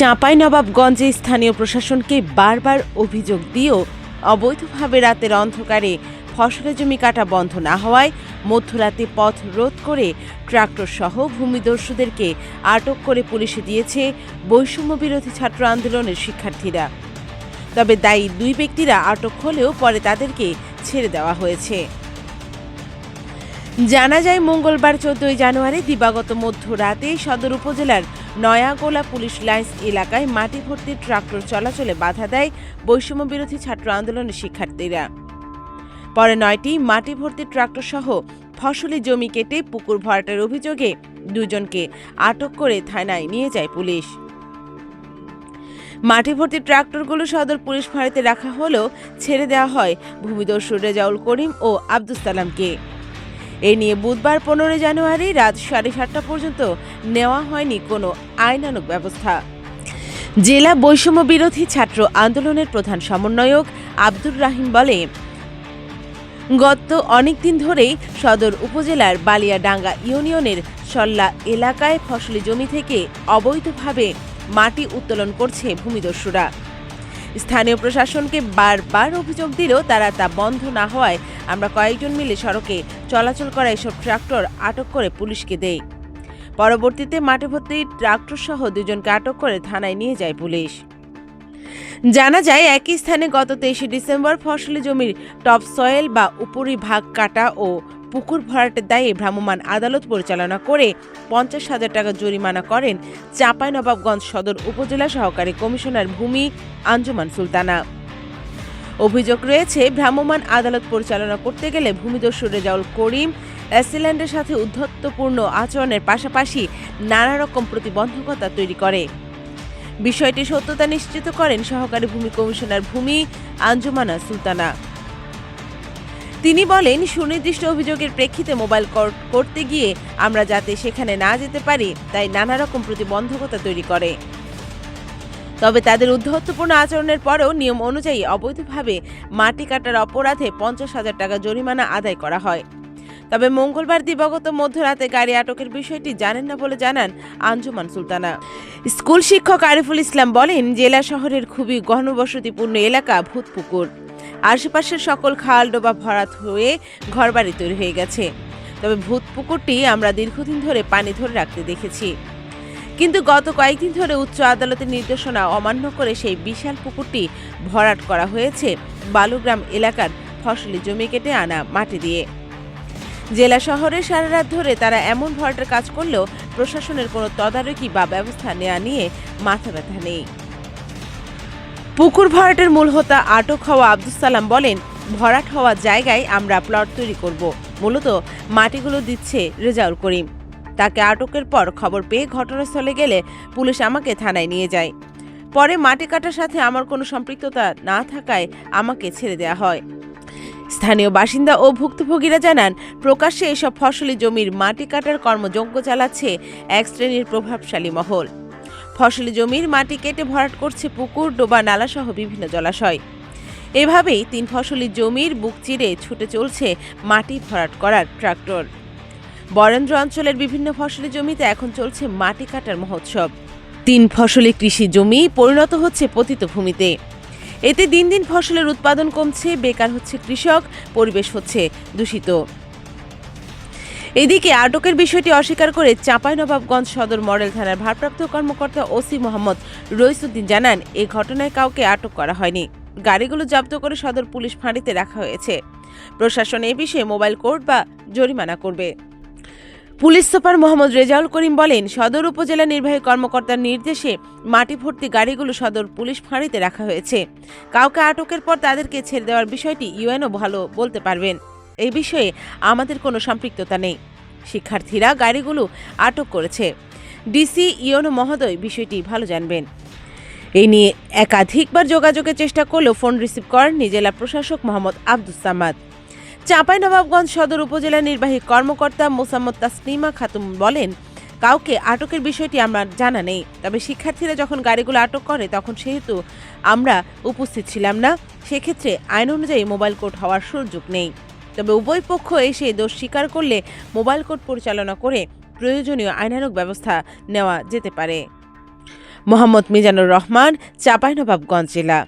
চাঁপাইনবাবগঞ্জে স্থানীয় প্রশাসনকে বারবার অভিযোগ দিয়েও অবৈধভাবে রাতের অন্ধকারে ফসলের জমি কাটা বন্ধ না হওয়ায় মধ্যরাতে পথ রোধ করে ট্রাক্টর সহ ভূমিদস্যুদেরকে আটক করে পুলিশে দিয়েছে বৈষম্য বিরোধী ছাত্র আন্দোলনের শিক্ষার্থীরা। তবে দায়ী দুই ব্যক্তিরা আটক হলেও পরে তাদেরকে ছেড়ে দেওয়া হয়েছে। জানা যায়, মঙ্গলবার চোদ্দই জানুয়ারি দিবাগত মধ্যরাতে সদর উপজেলার নয়াগোলা পুলিশ লাইন্স এলাকায় মাটি ভর্তি ট্রাক্টর চলাচলে বাধা দেয় বৈষম্য বিরোধী ছাত্র আন্দোলনের শিক্ষার্থীরা। পরে নয়টি মাটি ভর্তি ট্রাক্টর সহ ফসলি জমি কেটে পুকুর ভরাটের অভিযোগে দুজনকে আটক করে থানায় নিয়ে যায় পুলিশ। মাটি ভর্তি ট্রাক্টরগুলো সদর পুলিশ ফাঁড়িতে রাখা হলেও ছেড়ে দেওয়া হয় ভূমিদস্যু রেজাউল করিম ও আব্দুস সালামকে। এ নিয়ে বুধবার পনেরোই জানুয়ারি রাত সাড়ে সাতটা পর্যন্ত নেওয়া হয়নি কোনো আইনানুগ ব্যবস্থা। জেলা বৈষম্য বিরোধী ছাত্র আন্দোলনের প্রধান সমন্বয়ক আব্দুর রাহিম বলে, গত অনেক দিন ধরেই সদর উপজেলার বালিয়াডাঙ্গা ইউনিয়নের সল্লা এলাকায় ফসলি জমি থেকে অবৈধভাবে মাটি উত্তোলন করছে ভূমিদস্যুরা। স্থানীয় প্রশাসনকে বারবার অভিযোগ দিলেও তারা তা বন্ধ না হওয়ায় আমরা কয়েকজন মিলে সড়কে চলাচল করা এসব ট্রাক্টর আটক করে পুলিশকে দেই। পরবর্তীতে মাঠে ভর্তি ট্রাক্টর সহ দুজনকে আটক করে থানায় নিয়ে যায় পুলিশ। জানা যায়, একই স্থানে গত তেইশে ডিসেম্বর ফসলি জমির টপ সয়েল বা উপরি ভাগ কাটা ও পুকুর ভরাটের দায়ে ভ্রাম্যমাণ আদালত পরিচালনা করে পঞ্চাশ হাজার টাকা জরিমানা করেন চাঁপাইনবাবগঞ্জ সদর উপজেলা সহকারী কমিশনার ভূমি আঞ্জুমান সুলতানা। অভিযোগ রয়েছে, ভ্রাম্যমাণ আদালত পরিচালনা করতে গেলে ভূমিদস্যু রেজাউল করিম অ্যাসিল্যান্ডের সাথে উদ্ধত্তপূর্ণ আচরণের পাশাপাশি নানা রকম প্রতিবন্ধকতা তৈরি করে। বিষয়টি সত্যতা নিশ্চিত করেন সহকারী ভূমি কমিশনার ভূমি আঞ্জুমানা সুলতানা। তিনি বলেন, সুনির্দিষ্ট অভিযোগের প্রেক্ষিতে মোবাইল কর- করতে গিয়ে আমরা যাতে সেখানে না যেতে পারি, তাই নানা রকম প্রতিবন্ধকতা তৈরি করে। তবে তাদের উদ্ধত্তপূর্ণ আচরণের পরেও নিয়ম অনুযায়ী অবৈধভাবে মাটি কাটার অপরাধে পঞ্চাশ হাজার টাকা জরিমানা আদায় করা হয়। তবে মঙ্গলবার দিবাগত মধ্যরাতে গাড়ি আটকের বিষয়টি জানেন না বলে জানান আঞ্জুমান সুলতানা। স্কুল শিক্ষক আরিফুল ইসলাম বলেন, জেলা শহরের খুবই ঘনবসতিপূর্ণ এলাকা ভূতপুকুর। আশেপাশের সকল খাল ডোবা ভরাট হয়ে ঘরবাড়ি তৈরি হয়ে গেছে। তবে ভূত পুকুরটি আমরা দীর্ঘদিন ধরে পানি ধরে রাখতে দেখেছি। কিন্তু গত কয়েকদিন ধরে উচ্চ আদালতের নির্দেশনা অমান্য করে সেই বিশাল পুকুরটি ভরাট করা হয়েছে বালুগ্রাম এলাকার ফসলি জমি কেটে আনা মাটি দিয়ে। জেলা শহরে সারা রাত ধরে তারা এমন ভরাটের কাজ করলেও প্রশাসনের কোনো তদারকি বা ব্যবস্থা নেওয়া নিয়ে মাথা ব্যথা নেই। পুকুর ভরাটের মূল হোতা আটক হওয়া আব্দুস সালাম বলেন, ভরাট হওয়া জায়গায় আমরা প্লট তৈরি করব। মূলত মাটিগুলো দিচ্ছে রেজাউল করিম। তাকে আটকের পর খবর পেয়ে ঘটনাস্থলে গেলে পুলিশ আমাকে থানায় নিয়ে যায়। পরে মাটি কাটার সাথে আমার কোনো সম্পৃক্ততা না থাকায় আমাকে ছেড়ে দেওয়া হয়। স্থানীয় বাসিন্দা ও ভুক্তভোগীরা জানান, প্রকাশ্যে এসব ফসলি জমির মাটি কাটার কর্মযজ্ঞ চালাচ্ছে এক শ্রেণির প্রভাবশালী মহল। ফসলি জমির মাটি কেটে ভরাট করছে পুকুর, ডোবা নালাসহ বিভিন্ন জলাশয়। এভাবেই তিন ফসলি জমির বুক চিরে ছুটে চলছে মাটি ভরাট করার ট্রাক্টর। বরেন্দ্র অঞ্চলের বিভিন্ন ফসলি জমিতে এখন চলছে মাটি কাটার মহোৎসব। তিন ফসলি কৃষি জমি পরিণত হচ্ছে পতিত ভূমিতে। এতে দিন দিন ফসলের উৎপাদন কমছে, বেকার হচ্ছে কৃষক, পরিবেশ হচ্ছে দূষিত। এদিকে আটকের বিষয়টি অস্বীকার করে চাঁপাইনবাবগঞ্জ সদর মডেল থানার ভারপ্রাপ্ত কর্মকর্তা ওসি মোহাম্মদ রইসুদ্দিন জানান, এ ঘটনায় কাউকে আটক করা হয়নি। গাড়িগুলো জব্দ করে সদর পুলিশ ফাঁড়িতে রাখা হয়েছে। প্রশাসন এ বিষয়ে মোবাইল কোর্ট বা জরিমানা করবে। পুলিশ সুপার মোহাম্মদ রেজাউল করিম বলেন, সদর উপজেলা নির্বাহী কর্মকর্তার নির্দেশে মাটি ভর্তি গাড়িগুলো সদর পুলিশ ফাঁড়িতে রাখা হয়েছে। কাউকে আটকের পর তাদেরকে ছেড়ে দেওয়ার বিষয়টি ইউএনও ভালো বলতে পারবেন। এই বিষয়ে আমাদের কোনো সম্পৃক্ততা নেই। শিক্ষার্থীরা গাড়িগুলো আটক করেছে। ডিসি ইয়নো মহোদয় বিষয়টি ভালো জানবেন। এই নিয়ে একাধিকবার যোগাযোগের চেষ্টা করলেও ফোন রিসিভ করেননি জেলা প্রশাসক মোহাম্মদ আব্দুস সামাদ। চাঁপাইনবাবগঞ্জ সদর উপজেলা নির্বাহী কর্মকর্তা মোসাম্মদ তাসনিমা খাতুম বলেন, কাউকে আটকের বিষয়টি আমরা জানা নেই, তবে শিক্ষার্থীরা যখন গাড়িগুলো আটক করে তখন সেহেতু আমরা উপস্থিত ছিলাম না। সেক্ষেত্রে আইন অনুযায়ী মোবাইল কোর্ট হওয়ার সুযোগ নেই। তবে উভয় পক্ষ এসে দোষ স্বীকার করলে মোবাইল কোর্ট পরিচালনা করে প্রয়োজনীয় আইনানুক ব্যবস্থা নেওয়া যেতে পারে। মোহাম্মদ মিজানুর রহমান, চাপাইনবাবগঞ্জ জেলা।